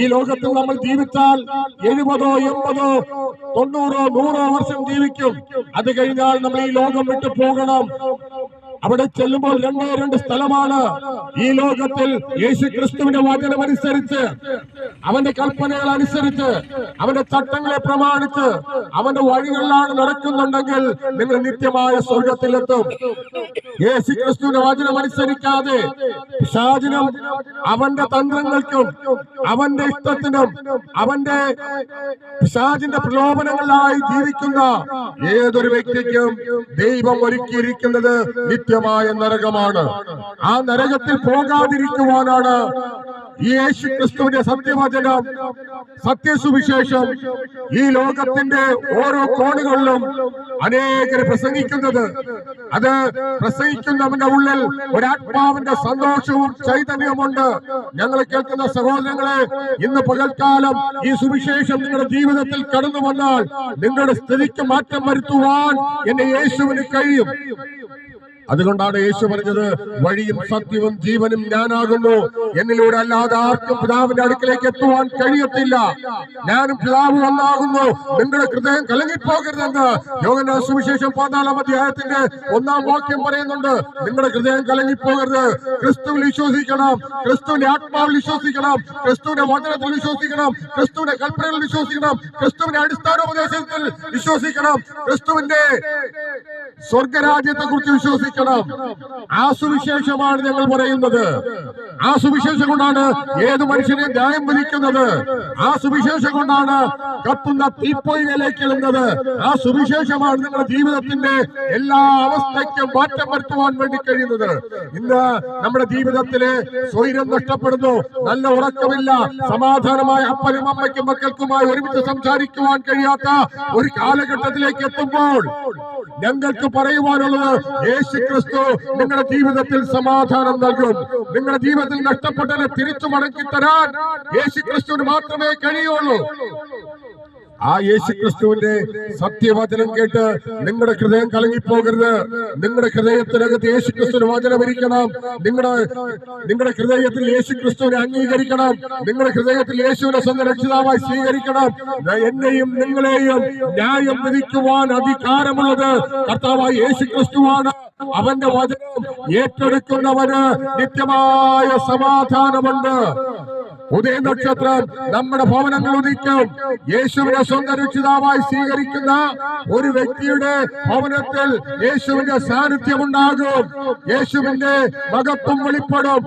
ഈ ലോകത്തിൽ നമ്മൾ ജീവിച്ചാൽ എഴുപതോ എൺപതോ തൊണ്ണൂറോ നൂറോ വർഷം ജീവിക്കും. അത് കഴിഞ്ഞാൽ നമ്മൾ ഈ ലോകം വിട്ടു പോകണം. അവിടെ ചെല്ലുമ്പോൾ രണ്ടേ രണ്ട് സ്ഥലമാണ്. ഈ ലോകത്തിൽ യേശു ക്രിസ്തുവിന്റെ വചനം അനുസരിച്ച് അവന്റെ കൽപ്പനകൾ അനുസരിച്ച് അവന്റെ ചട്ടങ്ങളെ പ്രമാണിച്ച് അവന്റെ വഴികളിലാണ് നടക്കുന്നുണ്ടെങ്കിൽ നിങ്ങൾ നിത്യമായ സ്വർഗത്തിലെത്തും യേശു ക്രിസ്തുവിന്റെ വചനം അനുസരിക്കാതെ പിശാചിനും അവന്റെ തന്ത്രങ്ങൾക്കും അവന്റെ ഇഷ്ടത്തിനും അവന്റെ പിശാചിന്റെ പ്രലോഭനങ്ങളിലായി ജീവിക്കുന്ന ഏതൊരു വ്യക്തിക്കും ദൈവം ഒരുക്കിയിരിക്കുന്നത് നിത്യമായ നരകമാണ്. ആ നരകത്തിൽ പോകാതിരിക്കുവാനാണ് യേശു ക്രിസ്തുവിന്റെ സത്യവചനം സത്യസുവിശേഷം ഈ ലോകത്തിന്റെ ഓരോ കോണുകളിലും അനേകർ പ്രസംഗിക്കുന്നത്. അത് പ്രസംഗിക്കുന്നവന്റെ ഉള്ളിൽ ഒരാത്മാവിന്റെ സന്തോഷവും ചൈതന്യവുമുണ്ട്. ഞങ്ങൾ കേൾക്കുന്ന സഹോദരങ്ങളെ ഇന്ന് പകൽക്കാലം ഈ സുവിശേഷം നിങ്ങളുടെ ജീവിതത്തിൽ കടന്നു വന്നാൽ നിങ്ങളുടെ സ്ഥിതിക്ക് മാറ്റം വരുത്തുവാൻ എന്റെ യേശുവിന് കഴിയും. അതുകൊണ്ടാണ് യേശു പറഞ്ഞത് വഴിയും സത്യവും ജീവനും ഞാനാകുന്നു. എന്നിലൂടെ അല്ലാതെ ആർക്കും പിതാവിന്റെ അടുക്കിലേക്ക് എത്തുവാൻ കഴിയത്തില്ല. ഞാനും പിതാവ് ഒന്നാകുന്നു. നിങ്ങളുടെ ഹൃദയം കലങ്ങിപ്പോകരുതെന്ന് യോഗന സുവിശേഷം പതിനാലാം അധ്യായത്തിന്റെ ഒന്നാം വാക്യം പറയുന്നുണ്ട്. നിങ്ങളുടെ ഹൃദയം കലങ്ങിപ്പോകരുത്. ക്രിസ്തുവിൽ വിശ്വസിക്കണം. ക്രിസ്തുവിന്റെ ആത്മാവിൽ വിശ്വസിക്കണം. ക്രിസ്തുവിന്റെ വചനത്തിൽ വിശ്വസിക്കണം. ക്രിസ്തുവിന്റെ കൽപ്പനയിൽ വിശ്വസിക്കണം. ക്രിസ്തുവിന്റെ അടിസ്ഥാനോപദേശത്തിൽ വിശ്വസിക്കണം. ക്രിസ്തുവിന്റെ സ്വർഗരാജ്യത്തെ കുറിച്ച് വിശ്വസിക്കണം. ആ സുവിശേഷമാണ് ഞങ്ങൾ പറയുന്നത്. ആ സുവിശേഷം കൊണ്ടാണ് ഏത് മനുഷ്യനെ ന്യായം വിധിക്കുന്നത്. ആ സുവിശേഷം കൊണ്ടാണ് കത്തുന്ന തീപ്പൊയിലേക്ക് എഴുന്നത് ആ സുവിശേഷമാണ് നിങ്ങളുടെ ജീവിതത്തിന്റെ എല്ലാ അവസ്ഥയ്ക്കും മാറ്റം വരുത്തുവാൻ വേണ്ടി കഴിയുന്നത്. ഇന്ന് നമ്മുടെ ജീവിതത്തിലെ സ്വൈരം നഷ്ടപ്പെടുന്നു. നല്ല ഉറക്കമില്ല. സമാധാനമായ അപ്പനും അമ്മയ്ക്കും മക്കൾക്കുമായി ഒരുമിച്ച് സംസാരിക്കുവാൻ കഴിയാത്ത ഒരു കാലഘട്ടത്തിലേക്ക് എത്തുമ്പോൾ ഞങ്ങൾക്ക് പറയുവാനുള്ളത് യേശു ക്രിസ്തു നിങ്ങളുടെ ജീവിതത്തിൽ സമാധാനം നൽകും. നിങ്ങളുടെ ജീവിതത്തിൽ നഷ്ടപ്പെട്ടതിനെ തിരിച്ചു മടക്കി തരാൻ യേശു ക്രിസ്തുവിന് മാത്രമേ കഴിയുള്ളൂ. ആ യേശു ക്രിസ്തുവിന്റെ സത്യവചനം കേട്ട് നിങ്ങളുടെ ഹൃദയം കലങ്ങിപ്പോകരുത്. നിങ്ങളുടെ ഹൃദയത്തിനകത്ത് യേശു ക്രിസ്തുവിന് വചനം ഇരിക്കണം. നിങ്ങളുടെ നിങ്ങളുടെ ഹൃദയത്തിൽ യേശു ക്രിസ്തുവിനെ അംഗീകരിക്കണം. നിങ്ങളുടെ ഹൃദയത്തിൽ യേശുവിനെ സ്വന്തം രക്ഷിതാവായി സ്വീകരിക്കണം. എന്നെയും നിങ്ങളെയും ന്യായം വിധിക്കുവാൻ അധികാരമുള്ളത് കർത്താവായി യേശു ക്രിസ്തുവാണ് അവന്റെ വചനം ഏറ്റെടുക്കുന്നവന് നിത്യമായ സമാധാനമുണ്ട്. ഉദയ നക്ഷത്രം നമ്മുടെ ഭവനങ്ങൾ ഉദിക്കും. യേശുവിനെ സ്വന്തം രക്ഷിതാവായി സ്വീകരിക്കുന്ന ഒരു വ്യക്തിയുടെ ഭവനത്തിൽ യേശുവിന്റെ സാന്നിധ്യം ഉണ്ടാകും. യേശുവിന്റെ മകത്വം വെളിപ്പെടും.